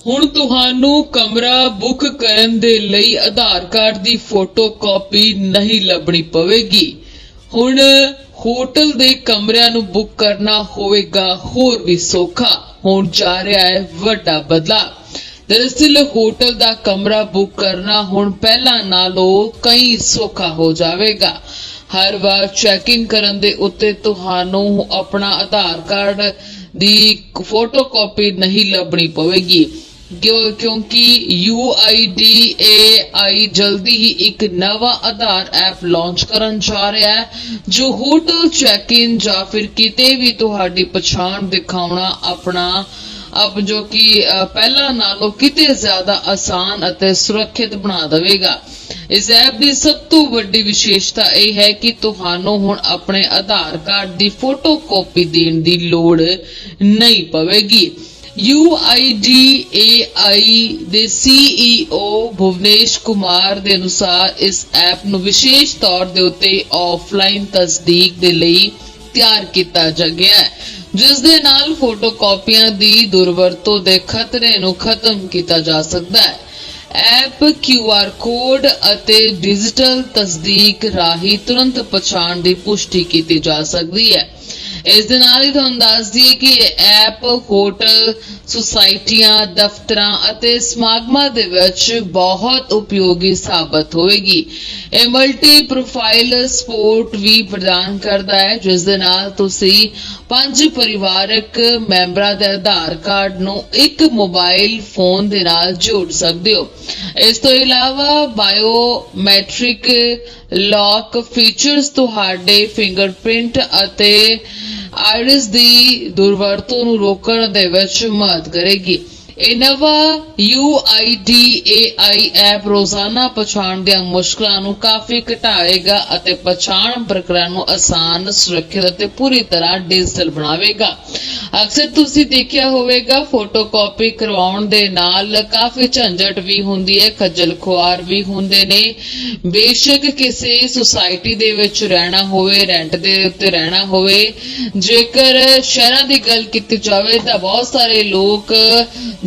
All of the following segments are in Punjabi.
ਹੁਣ ਤੁਹਾਨੂੰ ਕਮਰਾ ਬੁੱਕ ਕਰਨ ਦੇ ਲਈ ਆਧਾਰ ਕਾਰਡ ਦੀ ਫੋਟੋ ਕਾਪੀ ਨਹੀਂ ਲੱਭਣੀ ਪਵੇਗੀ। ਹੁਣ ਹੋਟਲ ਦੇ ਕਮਰਿਆਂ ਨੂੰ ਬੁੱਕ ਕਰਨਾ ਹੋਵੇਗਾ ਹੋਰ ਵੀ ਸੌਖਾ। ਹੋਣ ਜਾ ਰਿਹਾ ਹੈ ਵੱਡਾ ਬਦਲਾਅ। ਦਰਅਸਲ ਹੋਟਲ ਦਾ ਕਮਰਾ ਬੁੱਕ ਕਰਨਾ ਹੁਣ ਪਹਿਲਾਂ ਨਾਲੋਂ ਕਈ ਸੌਖਾ ਹੋ ਜਾਵੇਗਾ। ਹਰ ਵਾਰ ਚੈਕਿੰਗ ਕਰਨ ਦੇ ਉੱਤੇ ਤੁਹਾਨੂੰ ਆਪਣਾ ਆਧਾਰ ਕਾਰਡ ਦੀ ਫੋਟੋ ਕਾਪੀ ਨਹੀਂ ਲੱਭਣੀ ਪਵੇਗੀ। ਕਿਉਂ- ਕਿਉਂਕਿ UIDAI ਜਲਦੀ ਹੀ ਇੱਕ ਨਵਾਂ ਆਧਾਰ ਐਪ ਲਾਂਚ ਕਰਨ ਜਾ ਰਿਹਾ ਹੈ, ਜੋ ਹੋਟਲ ਚੈੱਕ ਇਨ ਜਾਂ ਫਿਰ ਕਿਤੇ ਵੀ ਤੁਹਾਡੀ ਪਛਾਣ ਦਿਖਾਉਣਾ ਆਪਣਾ ਅਬ ਜੋ ਕਿ ਪਹਿਲਾਂ ਨਾਲੋਂ ਕਿਤੇ ਜ਼ਿਆਦਾ ਆਸਾਨ ਅਤੇ ਸੁਰੱਖਿਅਤ ਬਣਾ ਦੇਵੇਗਾ। ਇਸ ਐਪ ਦੀ ਸਭ ਤੋਂ ਵੱਡੀ ਵਿਸ਼ੇਸ਼ਤਾ ਇਹ ਹੈ ਕਿ ਤੁਹਾਨੂੰ ਹੁਣ ਆਪਣੇ ਆਧਾਰ ਕਾਰਡ ਦੀ ਫੋਟੋ ਕਾਪੀ ਦੇਣ ਦੀ ਲੋੜ ਨਹੀਂ ਪਵੇਗੀ। UIDAI ਦੇ CEO ਭੁਵਨੇਸ਼ ਕੁਮਾਰ ਦੇ ਅਨੁਸਾਰ ਇਸ ਐਪ ਨੂੰ ਵਿਸ਼ੇਸ਼ ਤੌਰ ਦੇ ਉੱਤੇ ਆਫਲਾਈਨ ਤਸਦੀਕ ਦੇ ਲਈ ਤਿਆਰ ਕੀਤਾ ਜਾ ਗਿਆ ਹੈ, ਜਿਸ ਦੇ ਨਾਲ ਫੋਟੋ ਕਾਪੀਆਂ ਦੀ ਦੁਰਵਰਤੋਂ ਦੇ ਖਤਰੇ ਨੂੰ ਖਤਮ ਕੀਤਾ ਜਾ ਸਕਦਾ ਹੈ। ਐਪ QR ਕੋਡ ਅਤੇ ਡਿਜੀਟਲ ਤਸਦੀਕ ਰਾਹੀਂ ਤੁਰੰਤ ਪਛਾਣ ਦੀ ਪੁਸ਼ਟੀ ਕੀਤੀ ਜਾ ਸਕਦੀ ਹੈ। ਇਸ ਦੇ ਨਾਲ ਹੀ ਤੁਹਾਨੂੰ ਦੱਸ ਦਈਏ ਕਿ ਇਹ ਐਪ, ਹੋਟਲ, ਸੁਸਾਇਟੀਆਂ, ਦਫ਼ਤਰਾਂ ਅਤੇ ਸਮਾਗਮਾਂ ਦੇ ਵਿੱਚ ਬਹੁਤ ਉਪਯੋਗੀ ਸਾਬਤ ਹੋਵੇਗੀ। ਇਹ ਮਲਟੀ ਪ੍ਰੋਫਾਈਲ ਸਪੋਰਟ ਵੀ ਪ੍ਰਦਾਨ ਕਰਦਾ ਹੈ, ਜਿਸ ਦੇ ਨਾਲ ਤੁਸੀਂ ਪੰਜ ਪਰਿਵਾਰਕ ਮੈਂਬਰਾਂ ਦੇ ਆਧਾਰ ਕਾਰਡ ਨੂੰ ਇੱਕ ਮੋਬਾਈਲ ਫੋਨ ਦੇ ਨਾਲ ਜੋੜ ਸਕਦੇ ਹੋ। ਇਸ ਤੋਂ ਇਲਾਵਾ ਬਾਇਓਮੈਟ੍ਰਿਕ ਲੌਕ ਫੀਚਰਸ ਤੁਹਾਡੇ ਫਿੰਗਰਪ੍ਰਿੰਟ ਅਤੇ ਆਇਰਿਸ ਦੀ ਦੁਰਵਰਤੋਂ ਨੂੰ ਰੋਕਣ ਦੇ ਵਿੱਚ ਮਦਦ ਕਰੇਗੀ। ਇਹ ਨਵਾਂ UIDAI ਐਪ ਰੋਜ਼ਾਨਾ ਪਛਾਣ ਦੀਆਂ ਮੁਸ਼ਕਲਾਂ ਨੂੰ ਕਾਫੀ ਘਟਾਏਗਾ ਅਤੇ ਪਛਾਣ ਪ੍ਰਕਿਰਿਆ ਨੂੰ ਆਸਾਨ, ਸੁਰੱਖਿਅਤ ਅਤੇ ਪੂਰੀ ਤਰ੍ਹਾਂ ਡਿਜੀਟਲ ਬਣਾਵੇਗਾ। ਅਕਸਰ ਤੁਸੀਂ ਦੇਖਿਆ ਹੋਵੇਗਾ ਫੋਟੋ ਕਾਪੀ ਕਰਵਾਉਣ ਦੇ ਨਾਲ ਕਾਫੀ ਝੰਜਟ ਵੀ ਹੁੰਦੀ ਹੈ, ਖੱਜਲ ਖੁਆਰ ਵੀ ਹੁੰਦੇ ਨੇ। ਬੇਸ਼ੱਕ ਕਿਸੇ ਸੁਸਾਇਟੀ ਦੇ ਵਿੱਚ ਰਹਿਣਾ ਹੋਵੇ ਰੈਂਟ ਦੇ ਉੱਤੇ ਰਹਿਣਾ ਹੋਵੇ, ਜੇਕਰ ਸ਼ਹਿਰਾਂ ਦੀ ਗੱਲ ਕੀਤੀ ਜਾਵੇ ਤਾਂ ਬਹੁਤ ਸਾਰੇ ਲੋਕ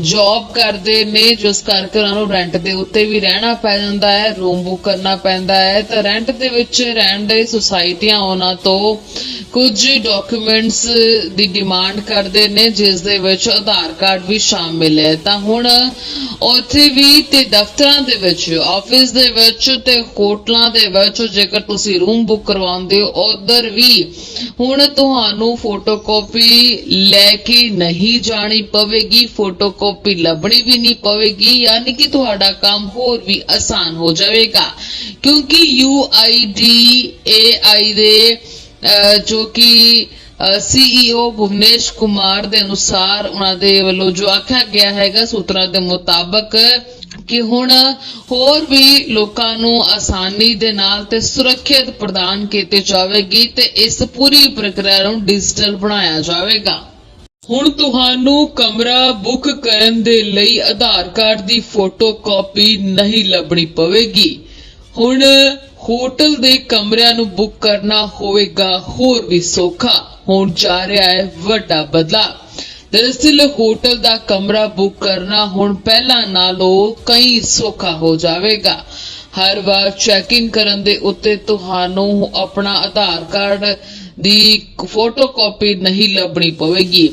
ਜੌਬ ਕਰਦੇ ਨੇ, ਜਿਸ ਕਰਕੇ ਉਹਨਾਂ ਨੂੰ ਰੈਂਟ ਦੇ ਉੱਤੇ ਵੀ ਰਹਿਣਾ ਪੈ ਜਾਂਦਾ ਹੈ ਰੂਮ ਬੁੱਕ ਕਰਨਾ ਪੈਂਦਾ ਹੈ। ਤਾਂ ਰੈਂਟ ਦੇ ਵਿੱਚ ਰਹਿਣ ਦੇ ਸੁਸਾਇਟੀਆਂ ਉਹਨਾਂ ਤੋਂ ਕੁਝ ਡਾਕੂਮੈਂਟਸ ਦੀ ਡਿਮਾਂਡ ਕਰਦੇ ਨੇ, ਜਿਸ ਦੇ ਵਿੱਚ ਆਧਾਰ ਕਾਰਡ ਵੀ ਸ਼ਾਮਿਲ ਹੈ। ਤਾਂ ਹੁਣ ਉੱਥੇ ਵੀ ਤੇ ਦਫ਼ਤਰਾਂ ਦੇ ਵਿੱਚ, ਆਫਿਸ ਦੇ ਵਿੱਚ ਤੇ ਹੋਟਲਾਂ ਦੇ ਵਿੱਚ, ਜੇਕਰ ਤੁਸੀਂ ਰੂਮ ਬੁੱਕ ਕਰਵਾਉਂਦੇ ਹੋ, ਉਧਰ ਵੀ ਹੁਣ ਤੁਹਾਨੂੰ ਫੋਟੋਕਾਪੀ ਲੈ ਕੇ ਨਹੀਂ ਜਾਣੀ ਪਵੇਗੀ, ਫੋਟੋਕਾਪੀ ਲੱਭਣੀ ਵੀ ਨਹੀਂ ਪਵੇਗੀ, ਯਾਨੀ ਕਿ ਤੁਹਾਡਾ ਕੰਮ ਹੋਰ ਵੀ ਆਸਾਨ ਹੋ ਜਾਵੇਗਾ। ਕਿਉਂਕਿ UIDAI ਦੇ ਜੋ ਕਿ ਸੀਈਓ ਭੁਵਨੇਸ਼ ਕੁਮਾਰ ਦੇ ਅਨੁਸਾਰ ਉਹਨਾਂ ਦੇ ਵੱਲੋਂ ਜੋ ਆਖਿਆ ਗਿਆ ਹੈਗਾ ਸੂਤਰਾਂ ਦੇ ਮੁਤਾਬਕ ਕਿ ਹੁਣ ਹੋਰ ਵੀ ਲੋਕਾਂ ਨੂੰ ਆਸਾਨੀ ਦੇ ਨਾਲ ਤੇ ਸੁਰੱਖਿਅਤ ਪ੍ਰਦਾਨ ਕੀਤੀ ਜਾਵੇਗੀ ਤੇ ਇਸ ਪੂਰੀ ਪ੍ਰਕਿਰਿਆ ਨੂੰ ਡਿਜੀਟਲ ਬਣਾਇਆ ਜਾਵੇਗਾ। ਹੁਣ ਤੁਹਾਨੂੰ ਕਮਰਾ ਬੁੱਕ ਕਰਨ ਦੇ ਲਈ ਆਧਾਰ ਕਾਰਡ ਦੀ ਫੋਟੋ ਕਾਪੀ ਨਹੀਂ ਲੱਭਣੀ ਪਵੇਗੀ। ਹੁਣ ਹੋਟਲ ਦੇ ਕਮਰਿਆਂ ਨੂੰ ਬੁੱਕ ਕਰਨਾ ਹੋਵੇਗਾ, ਹੋਰ ਵੀ ਸੌਖਾ। ਹੋਣ ਜਾ ਰਿਹਾ ਹੈ ਵੱਡਾ ਬਦਲਾਅ। ਦਰਅਸਲ ਹੋਟਲ ਦਾ ਕਮਰਾ ਬੁੱਕ ਕਰਨਾ ਹੁਣ ਪਹਿਲਾਂ ਨਾਲੋਂ ਕਈ ਸੌਖਾ ਹੋ ਜਾਵੇਗਾ। ਹਰ ਵਾਰ ਚੈੱਕ ਇਨ ਕਰਨ ਦੇ ਉੱਤੇ ਤੁਹਾਨੂੰ ਆਪਣਾ ਆਧਾਰ ਕਾਰਡ ਦੀ ਫੋਟੋ ਕਾਪੀ ਨਹੀਂ ਲੱਭਣੀ ਪਵੇਗੀ।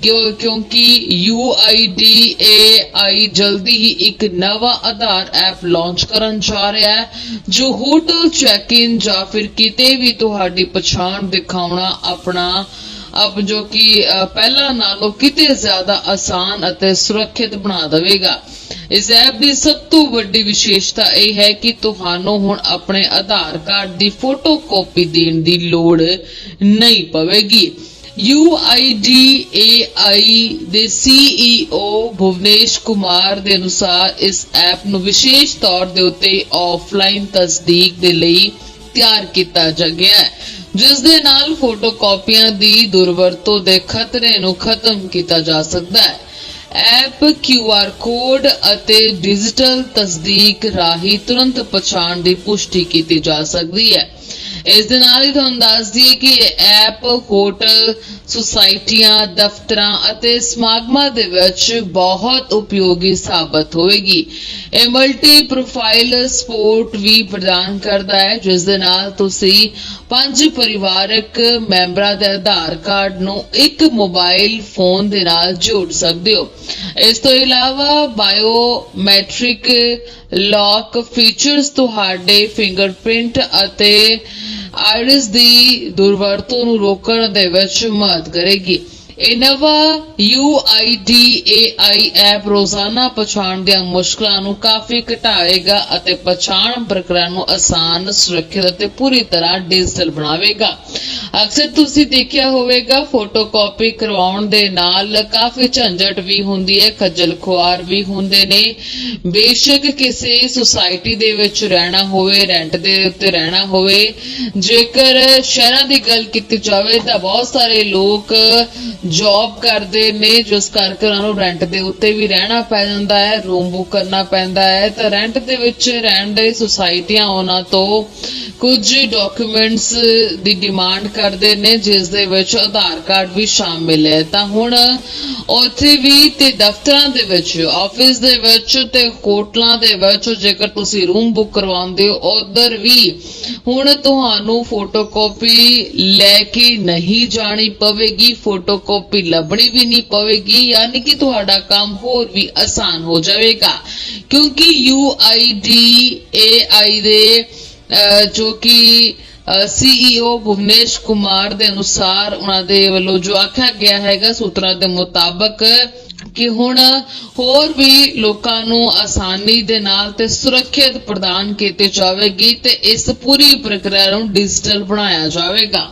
ਕਿਉਂਕਿ UIDAI ਜਲਦੀ ਹੀ ਇੱਕ ਨਵਾਂ ਆਧਾਰ ਐਪ ਲਾਂਚ ਕਰਨ ਜਾ ਰਿਹਾ ਹੈ, ਜੋ ਹੋਟਲ ਚੈੱਕ ਇਨ ਜਾਂ ਫਿਰ ਕਿਤੇ ਵੀ ਤੁਹਾਡੀ ਪਛਾਣ ਦਿਖਾਉਣਾ ਆਪਣਾ ਅਬ ਜੋ ਕਿ ਪਹਿਲਾਂ ਨਾਲੋਂ ਕਿਤੇ ਜ਼ਿਆਦਾ ਆਸਾਨ ਅਤੇ ਸੁਰੱਖਿਅਤ ਬਣਾ ਦੇਵੇਗਾ। ਇਸ ਐਪ ਦੀ ਸਭ ਤੋਂ ਵੱਡੀ ਵਿਸ਼ੇਸ਼ਤਾ ਇਹ ਹੈ ਕਿ ਤੁਹਾਨੂੰ ਹੁਣ ਆਪਣੇ ਆਧਾਰ ਕਾਰਡ ਦੀ ਫੋਟੋ ਕਾਪੀ ਦੇਣ ਦੀ ਲੋੜ ਨਹੀਂ ਪਵੇਗੀ। UIDAI ਦੇ CEO ਭੁਵਨੇਸ਼ ਕੁਮਾਰ ਦੇ ਅਨੁਸਾਰ ਇਸ ਐਪ ਨੂੰ ਵਿਸ਼ੇਸ਼ ਤੌਰ ਦੇ ਉੱਤੇ ਆਫਲਾਈਨ ਤਸਦੀਕ ਦੇ ਲਈ ਤਿਆਰ ਕੀਤਾ ਜਾ ਗਿਆ ਹੈ, ਜਿਸ ਦੇ ਨਾਲ ਫੋਟੋ ਕਾਪੀਆਂ ਦੀ ਦੁਰਵਰਤੋਂ ਦੇ ਖਤਰੇ ਨੂੰ ਖਤਮ ਕੀਤਾ ਜਾ ਸਕਦਾ ਹੈ। ਐਪ QR ਕੋਡ ਅਤੇ ਡਿਜੀਟਲ ਤਸਦੀਕ ਰਾਹੀਂ ਤੁਰੰਤ ਪਛਾਣ ਦੀ ਪੁਸ਼ਟੀ ਕੀਤੀ ਜਾ ਸਕਦੀ ਹੈ। ਇਸ ਦੇ ਨਾਲ ਹੀ ਤੁਹਾਨੂੰ ਦੱਸ ਦਈਏ ਕਿ ਇਹ ਐਪ, ਹੋਟਲ, ਸੁਸਾਇਟੀਆਂ, ਦਫ਼ਤਰਾਂ ਅਤੇ ਸਮਾਗਮਾਂ ਦੇ ਵਿੱਚ ਬਹੁਤ ਉਪਯੋਗੀ ਸਾਬਤ ਹੋਵੇਗੀ। ਇਹ ਮਲਟੀ ਪ੍ਰੋਫਾਈਲ ਸਪੋਰਟ ਵੀ ਪ੍ਰਦਾਨ ਕਰਦਾ ਹੈ, ਜਿਸ ਦੇ ਨਾਲ ਤੁਸੀਂ ਪੰਜ ਪਰਿਵਾਰਕ ਮੈਂਬਰਾਂ ਦੇ ਆਧਾਰ ਕਾਰਡ ਨੂੰ ਇੱਕ ਮੋਬਾਈਲ ਫੋਨ ਦੇ ਨਾਲ ਜੋੜ ਸਕਦੇ ਹੋ। ਇਸ ਤੋਂ ਇਲਾਵਾ ਬਾਇਓਮੈਟ੍ਰਿਕ ਲੌਕ ਫੀਚਰਸ ਤੁਹਾਡੇ ਫਿੰਗਰਪ੍ਰਿੰਟ ਅਤੇ ਆਇਰਿਸ ਦੀ ਦੁਰਵਰਤੋਂ ਨੂੰ ਰੋਕਣ ਦੇ ਵਿੱਚ ਮਦਦ ਕਰੇਗੀ। ਇਹ ਨਵਾਂ UIDAI ਐਪ ਰੋਜ਼ਾਨਾ ਪਛਾਣ ਦੀਆਂ ਮੁਸ਼ਕਲਾਂ ਨੂੰ ਕਾਫੀ ਘਟਾਏਗਾ ਅਤੇ ਪਛਾਣ ਪ੍ਰਕਿਰਿਆ ਨੂੰ ਆਸਾਨ, ਸੁਰੱਖਿਅਤ ਅਤੇ ਪੂਰੀ ਤਰ੍ਹਾਂ ਡਿਜੀਟਲ ਬਣਾਵੇਗਾ। ਅਕਸਰ ਤੁਸੀਂ ਦੇਖਿਆ ਹੋਵੇਗਾ ਫੋਟੋਕਾਪੀ ਕਰਵਾਉਣ ਦੇ ਨਾਲ ਕਾਫੀ ਝੰਜਟ ਵੀ ਹੁੰਦੀ ਹੈ, ਖੱਜਲ ਖੁਆਰ ਵੀ ਹੁੰਦੇ ਨੇ। ਬੇਸ਼ੱਕ ਕਿਸੇ ਸੁਸਾਇਟੀ ਦੇ ਵਿੱਚ ਰਹਿਣਾ ਹੋਵੇ ਰੈਂਟ ਦੇ ਉੱਤੇ ਰਹਿਣਾ ਹੋਵੇ, ਜੇਕਰ ਸ਼ਹਿਰਾਂ ਦੀ ਗੱਲ ਕੀਤੀ ਜਾਵੇ ਤਾਂ ਬਹੁਤ ਸਾਰੇ ਲੋਕ ਜੌਬ ਕਰਦੇ ਨੇ, ਜਿਸ ਕਰਕੇ ਉਹਨਾਂ ਨੂੰ ਰੈਂਟ ਦੇ ਉੱਤੇ ਵੀ ਰਹਿਣਾ ਪੈ ਜਾਂਦਾ ਹੈ ਰੂਮ ਬੁੱਕ ਕਰਨਾ ਪੈਂਦਾ ਹੈ। ਤਾਂ ਰੈਂਟ ਦੇ ਵਿੱਚ ਰਹਿਣ ਦੇ ਸੁਸਾਇਟੀਆਂ ਉਹਨਾਂ ਤੋਂ ਕੁਝ ਡਾਕੂਮੈਂਟਸ ਦੀ ਡਿਮਾਂਡ ਕਰਦੇ ਨੇ, ਜਿਸ ਦੇ ਵਿੱਚ ਆਧਾਰ ਕਾਰਡ ਵੀ ਸ਼ਾਮਿਲ ਹੈ। ਤਾਂ ਹੁਣ ਉੱਥੇ ਵੀ ਤੇ ਦਫ਼ਤਰਾਂ ਦੇ ਵਿੱਚ, ਆਫਿਸ ਦੇ ਵਿੱਚ ਤੇ ਹੋਟਲਾਂ ਦੇ ਵਿੱਚ, ਜੇਕਰ ਤੁਸੀਂ ਰੂਮ ਬੁੱਕ ਕਰਵਾਉਂਦੇ ਹੋ, ਉਧਰ ਵੀ ਹੁਣ ਤੁਹਾਨੂੰ ਫੋਟੋਕਾਪੀ ਲੈ ਕੇ ਨਹੀਂ ਜਾਣੀ ਪਵੇਗੀ, ਫੋਟੋਕਾਪੀ ਲੱਭਣੀ ਵੀ ਨਹੀਂ ਪਵੇਗੀ, ਯਾਨੀ ਕਿ ਤੁਹਾਡਾ ਕੰਮ ਹੋਰ ਵੀ ਆਸਾਨ ਹੋ ਜਾਵੇਗਾ। ਕਿਉਂਕਿ UIDAI ਦੇ ਜੋ ਕਿ ਸੀਈਓ ਭੁਵਨੇਸ਼ ਕੁਮਾਰ ਦੇ ਅਨੁਸਾਰ ਉਹਨਾਂ ਦੇ ਵੱਲੋਂ ਜੋ ਆਖਿਆ ਗਿਆ ਹੈਗਾ ਸੂਤਰਾਂ ਦੇ ਮੁਤਾਬਕ ਕਿ ਹੁਣ ਹੋਰ ਵੀ ਲੋਕਾਂ ਨੂੰ ਆਸਾਨੀ ਦੇ ਨਾਲ ਤੇ ਸੁਰੱਖਿਅਤ ਪ੍ਰਦਾਨ ਕੀਤੀ ਜਾਵੇਗੀ ਤੇ ਇਸ ਪੂਰੀ ਪ੍ਰਕਿਰਿਆ ਨੂੰ ਡਿਜੀਟਲ ਬਣਾਇਆ ਜਾਵੇਗਾ।